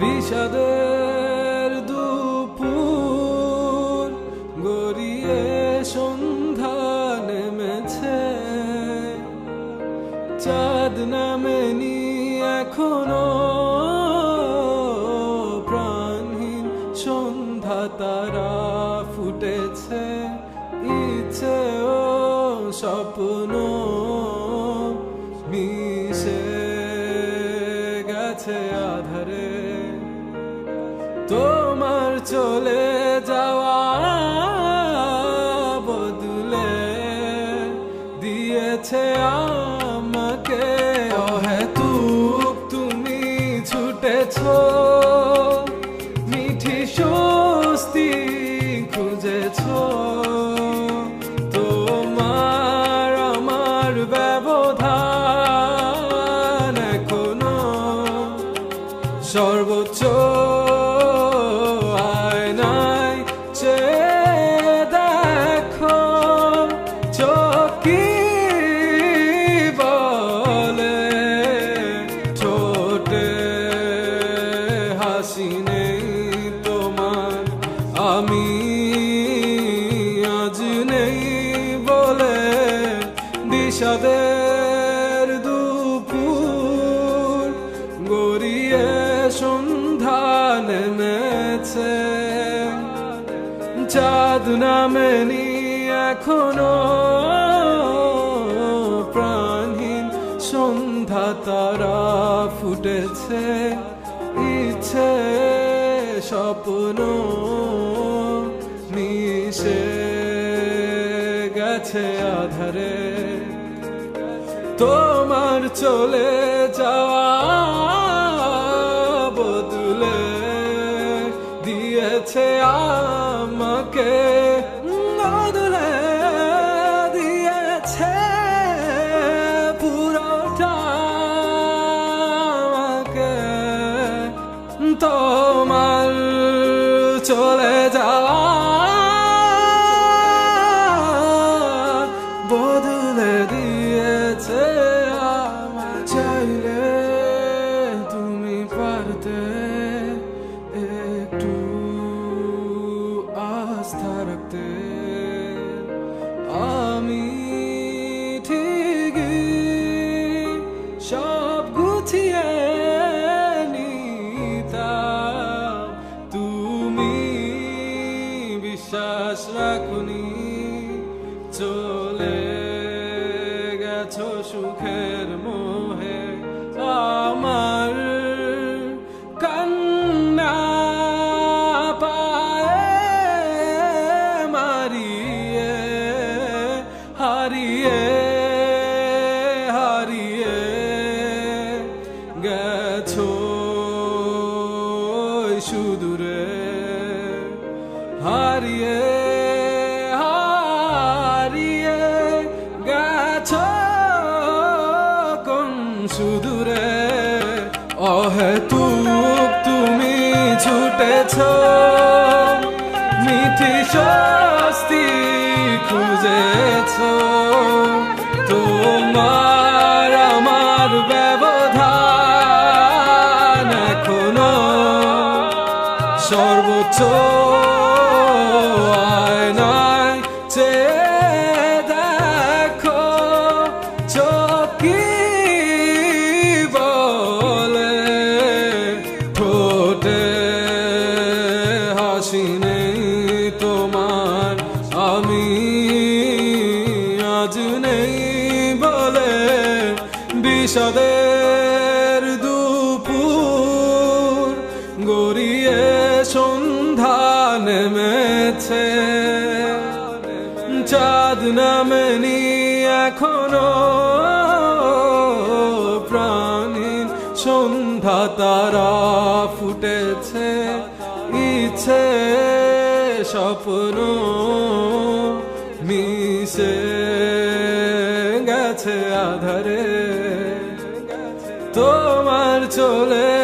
বিষাদের চাঁদ নামেনি এখনও। প্রাণহীন সন্ধ্যা তারা ফুটেছে, ইচ্ছে ও স্বপ্ন মিশে গেছে আধারে। তোমার চলে যাওয়া বদলে দিয়েছে আমাকে সর্বোচ্চ আয়নায় চকি বলে হাসি নেই আমি আজ নেই বলে সন্ধ্যা নেমেছে চাঁদ নামেনি এখনও প্রাণহীন সন্ধ্যা তারা ফুটেছে। ইচ্ছে, স্বপ্ন মিশে গেছে আধারে। তোমার চলে যাওয়া বদলে দিয়েছে আমাকে। সব গুছিয়ে নিতাম। তুমি বিশ্বাস রাখুনি চলে গেছো সুখের মোহে গেছো সুদূরে হারিয়ে হারিয়ে গেছো কোন সুদূরে? অহেতুক তুমি ছুটেছ মিঠি স্বস্তি খুঁজেছ। সর্বোচ্চ আয়নায় হাসি নেই তোমার আমি নেই বলে বিষাদের সন্ধ্যা নেমেছে চাঁদ নামেনি এখনও প্রাণীর সন্ধ্যা তারা ফুটেছে। ইচ্ছে স্বপ্ন মিশে গেছে আধারে। তোমার চলে